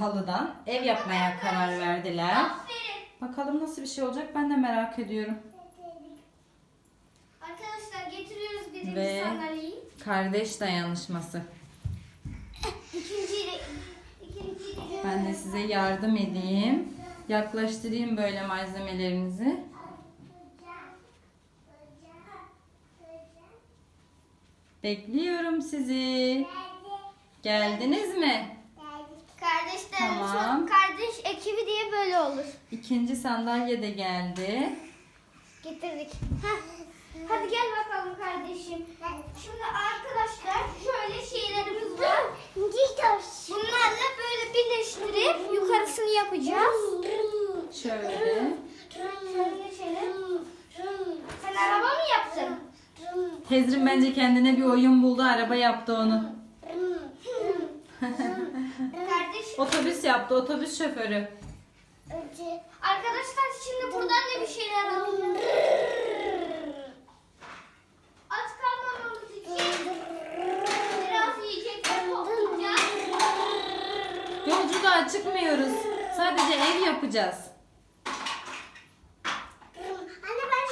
halıdan ev yapmaya karar verdiler. Bakalım nasıl bir şey olacak ben de merak ediyorum. Arkadaşlar getiriyoruz birinci Ve- sandalyeyi. Kardeş dayanışması. İkinciyi de ikinciyi de Ben de size yardım edeyim. Yaklaştırayım böyle malzemelerinizi. Bekliyorum sizi. Geldiniz mi? Tamam. kardeş ekibi diye böyle olur. İkinci sandalye de geldi. Getirdik. Heh. Hadi gel bakalım kardeşim. Şimdi arkadaşlar şöyle şeylerimiz var. Bunlarla böyle birleştirip yukarısını yapacağız. Şöyle. Sen araba mı yaptın? Tezrin bence kendine bir oyun buldu. Araba yaptı onu. Otobüs yaptı. Otobüs şoförü. Arkadaşlar şimdi buradan da bir şeyler alalım. Aç kalmamamız için biraz yiyecekler toplayacağız. Yolculuğa çıkmıyoruz. Sadece ev yapacağız.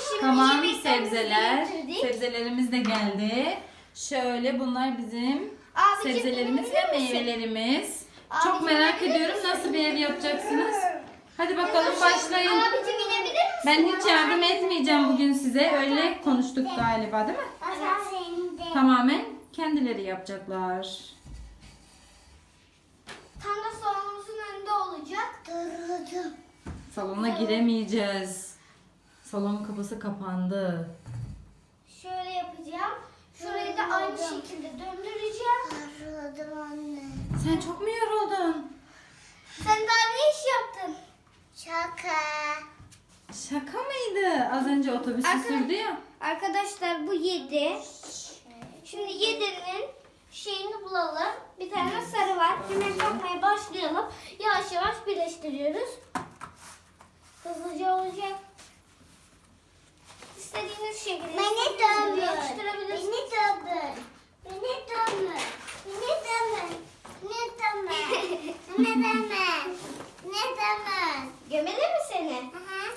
Şimdi Tamam yemeklerimizi sebzeler. getirdik. Sebzelerimiz de geldi. Şöyle bunlar bizim Abicim, sebzelerimiz ve meyvelerimiz. Çok merak ediyorum nasıl bir ev yapacaksınız. Hadi bakalım başlayın. Abicim inebilir misin? Ben hiç yardım etmeyeceğim bugün size. Öyle konuştuk galiba değil mi? Tamamen kendileri yapacaklar. Tam da salonumuzun önünde olacak. Salona giremeyeceğiz. Salonun kapısı kapandı. Şöyle yapacağım. Şurayı da aynı şekilde döndüreceğim. Sen çok mu yoruldun? Sen daha ne iş yaptın? Şaka. Şaka mıydı? Az önce otobüsü Arkadaş- sürdü ya. Arkadaşlar bu 7. Şimdi 7'nin şeyini bulalım. Bir tane sarı var. Hemen yapmaya başlayalım. Yavaş yavaş birleştiriyoruz. Hızlıca olacak. İstediğiniz şekilde Beni istediğiniz gibi yapıştırabilirsiniz. Beni dövün. Beni dövün. Ne dövün? Ne dövün? Ne dövün? Gömeli mi seni? Aha.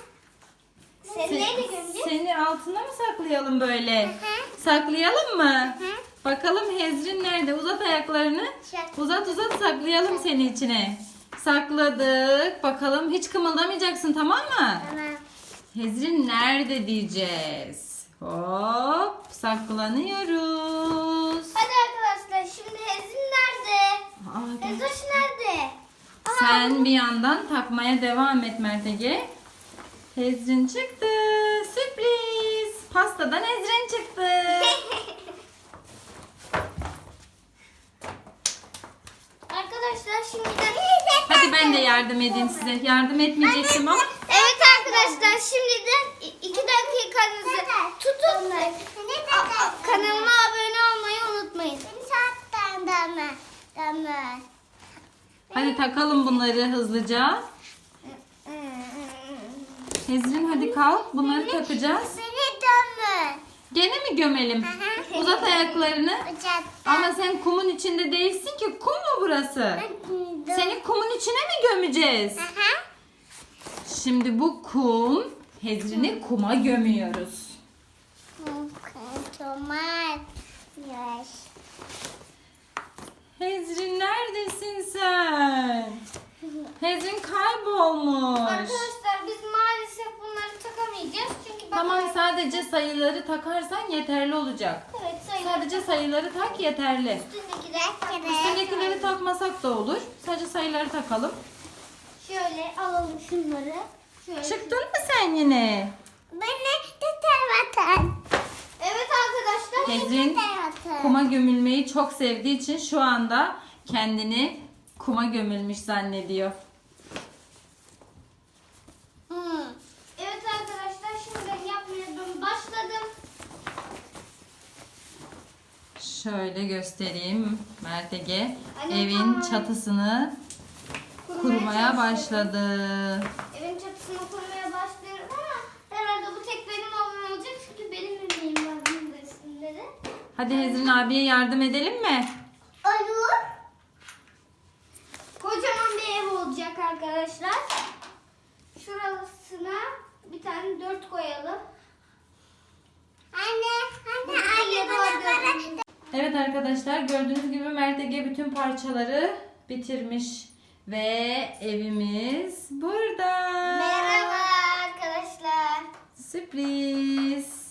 Seni Se- neyle gömeceğiz? Seni altına mı saklayalım böyle? Hı. Saklayalım mı? Hı. Bakalım Hezrin nerede? Uzat ayaklarını. Şaka. Uzat uzat saklayalım seni içine. Sakladık. Bakalım hiç kımıldamayacaksın tamam mı? Tamam. Hezrin nerede diyeceğiz. Hop saklanıyoruz. Hadi arkadaşlar şimdi Hezin nerede? Aa, gel. Ezoş nerede? Sen bir yandan takmaya devam et Mertege. Hezrin çıktı. Sürpriz. Pastadan Hezrin çıktı. Arkadaşlar şimdi. Hadi ben de yardım edeyim size. Yardım etmeyecektim ama. Evet arkadaşlar şimdi de i- iki dakikanızı tutun. Kanalıma abone olmayı unutmayın. Beni saatten dövme. Dövme. Hadi takalım bunları hızlıca. Hezrin hadi kalk. Bunları takacağız. Beni. Gene mi gömelim? Uzat ayaklarını. Ama sen kumun içinde değilsin ki. Kum mu burası? Seni kumun içine mi gömeceğiz? Şimdi bu kum, Hezrin'i kuma gömüyoruz. Tomat. Yaş. Hezrin neredesin sen? Hezrin kaybolmuş. Arkadaşlar biz maalesef bunları takamayacağız. Çünkü bak- Tamam sadece sayıları takarsan yeterli olacak. Evet sayılar. Sadece sayıları tak yeterli. Üstündekiler. Üstündekileri takmasak da olur. Sadece sayıları takalım. Şöyle alalım şunları. Şöyle. Çıktın mı sen yine? Beni tutar vatan. Evet arkadaşlar. Hezrin. Kuma gömülmeyi çok sevdiği için şu anda kendini kuma gömülmüş zannediyor. Hı. Evet arkadaşlar şimdi ben yapmaya başladım. Şöyle göstereyim Mertege. Anne, Evin tamam. çatısını kurmaya başladı. Evin çatısını kurmaya başlıyorum ama herhalde bu tek benim olmam olacak çünkü benim emeğim var bunun da üstünde de. Hadi Hezrin abiye yardım edelim mi? Olur. Kocaman bir ev olacak arkadaşlar. Şurasına bir tane dört koyalım. Anne, anne, Anne, bana. Evet arkadaşlar gördüğünüz gibi Mert Ege bütün parçaları bitirmiş. Ve evimiz burada. Merhaba arkadaşlar. Sürpriz.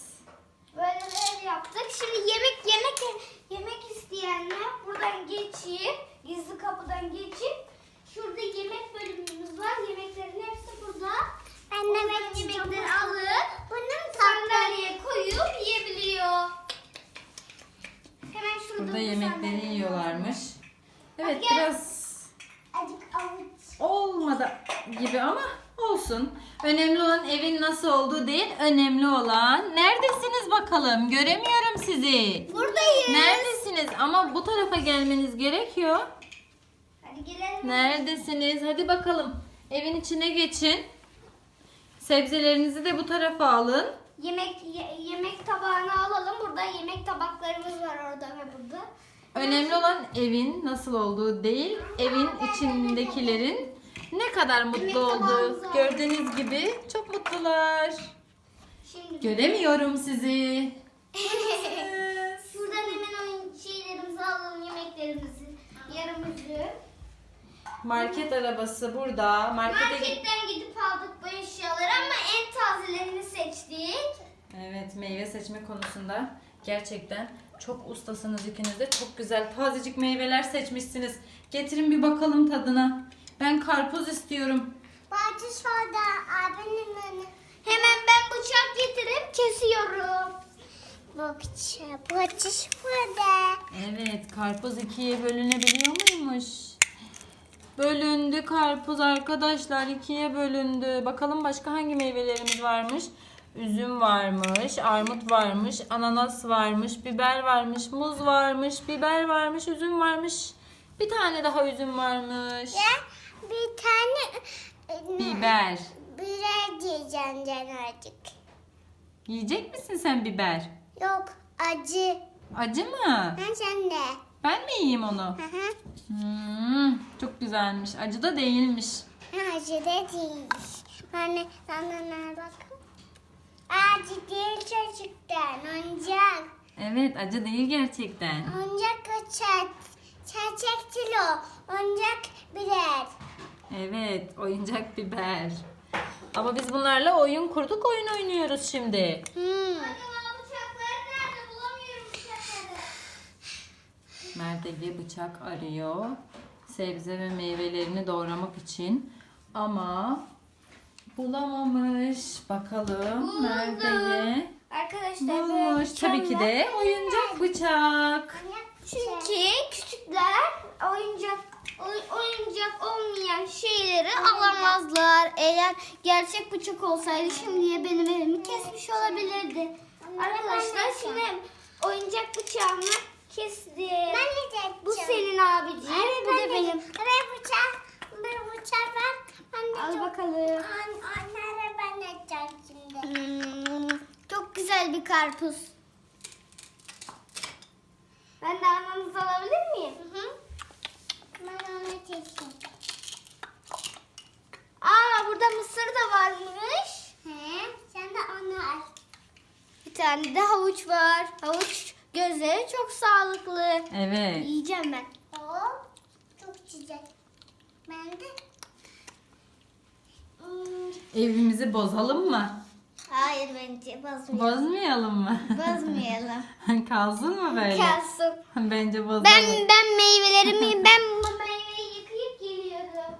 Böyle bir ev yaptık. Şimdi yemek yemek yemek isteyenler geçip gizli kapıdan geçip şurada yemek bölümümüz var. Yemeklerin hepsi burada. Ben de Buradan yemekleri alıp Bunun sandalyeye koyup yiyebiliyor. Hemen şurada Burada bu yemekleri sandalye yiyorlarmış. Evet Hadi gel. biraz Azıcık avuç. olmadı gibi ama olsun. Önemli olan evin nasıl olduğu değil, önemli olan neredesiniz bakalım? Göremiyorum sizi. Buradayız. Neredesiniz? Ama bu tarafa gelmeniz gerekiyor. Hadi gelelim. Neredesiniz? Hadi bakalım. Evin içine geçin. Sebzelerinizi de bu tarafa alın. Yemek ye- yemek tabağını alalım. Burada yemek tabaklarımız var orada ve burada. Önemli olan evin nasıl olduğu değil, evin içindekilerin ne kadar mutlu olduğu. Gördüğünüz gibi çok mutlular. Şimdi Göremiyorum sizi. Şuradan hemen oyun şeylerimizi alalım, yemeklerimizi, yarımızı. Market arabası burada. Markete git. Marketten gidip aldık bu eşyaları ama en tazelerini seçtik. Evet, meyve seçme konusunda gerçekten çok ustasınız ikiniz de. Çok güzel tazecik meyveler seçmişsiniz. Getirin bir bakalım tadına. Ben karpuz istiyorum. Bahçe şurada abinin önü. Hemen ben bıçak getirip kesiyorum. Bahçe, bahçe şurada. Evet, karpuz ikiye bölünebiliyor muymuş? Bölündü karpuz arkadaşlar ikiye bölündü. Bakalım başka hangi meyvelerimiz varmış? Üzüm varmış, armut varmış, ananas varmış, biber varmış, muz varmış, biber varmış, üzüm varmış. Bir tane daha üzüm varmış. Ya bir tane e, Biber. birer diyeceğim canarcık. Yiyecek misin sen biber? Yok acı. Acı mı? Ben sen de. Ben mi yiyeyim onu? Hı hı. Hmm, çok güzelmiş. Acı da değilmiş. Acı da değil. Hani sana bakın. Acı değil çocuktan. Oyuncak. Evet, acı değil gerçekten. Oyuncak kaçak. Çerçek kilo. Oyuncak birer. Evet, oyuncak biber. Ama biz bunlarla oyun kurduk, oyun oynuyoruz şimdi. Hmm. Acaba bıçakları nerede? Bulamıyorum bıçakları. Mert Ege bıçak arıyor. Sebze ve meyvelerini doğramak için. Ama bulamamış. Bakalım Buldum. Arkadaşlar Bulmuş. Tabii ki de oyuncak bıçak. Çünkü küçükler oyuncak oy- oyuncak olmayan şeyleri alamazlar. Eğer gerçek bıçak olsaydı şimdiye benim elimi kesmiş olabilirdi. Arkadaşlar şimdi oyuncak bıçağımı kestim. Ben de Bu senin abiciğim, bu da benim. Bir bıçak, bir bıçak var. Ben de Al çok... bakalım. An, onları ben edeceğim şimdi. Hmm, çok güzel bir karpuz. Ben de ananızı alabilir miyim? Hı hı. Ben onu çekeyim. Aa burada mısır da varmış. He, sen de onu al. Bir tane de havuç var. Havuç gözleri çok sağlıklı. Evet. Yiyeceğim ben. O çok güzel. Ben de Hmm, Evimizi bozalım mı? Hayır bence bozmayalım. Bozmayalım mı? Bozmayalım. Kalsın mı böyle? Kalsın. Bence bozalım. Ben ben meyvelerimi ben bu meyveyi yıkayıp geliyorum.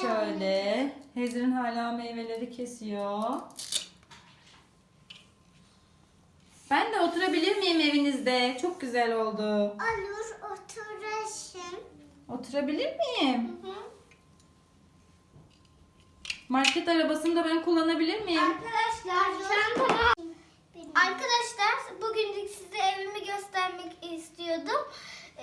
Şöyle. Hezrin hala meyveleri kesiyor. Ben de oturabilir miyim evinizde? Çok güzel oldu. olur oturursun. Oturabilir miyim? Hı. Market arabasını da ben kullanabilir miyim? Arkadaşlar Arkadaşlar bugünlük size evimi göstermek istiyordum.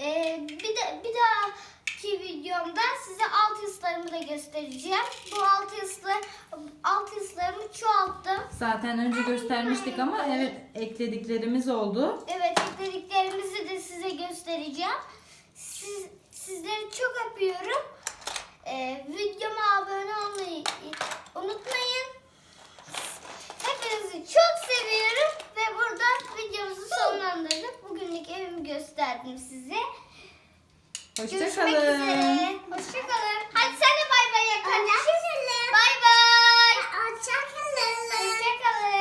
Ee, bir de bir dahaki videomda size alt yaslarımı da göstereceğim. Bu alt yaslar alt yaslarımı çoğalttım. Zaten önce göstermiştik ama evet eklediklerimiz oldu. Evet eklediklerimizi de size göstereceğim. Siz, sizleri çok öpüyorum. Ee, videoma abone unutmayın. Hepinizi çok seviyorum ve burada videomuzu sonlandırdık. Bugünlük evimi gösterdim size. Hoşçakalın. Hoşçakalın. Hadi sen de bay bay yakala. Hoşçakalın. Bay bay. Hoşçakalın. Hoşçakalın.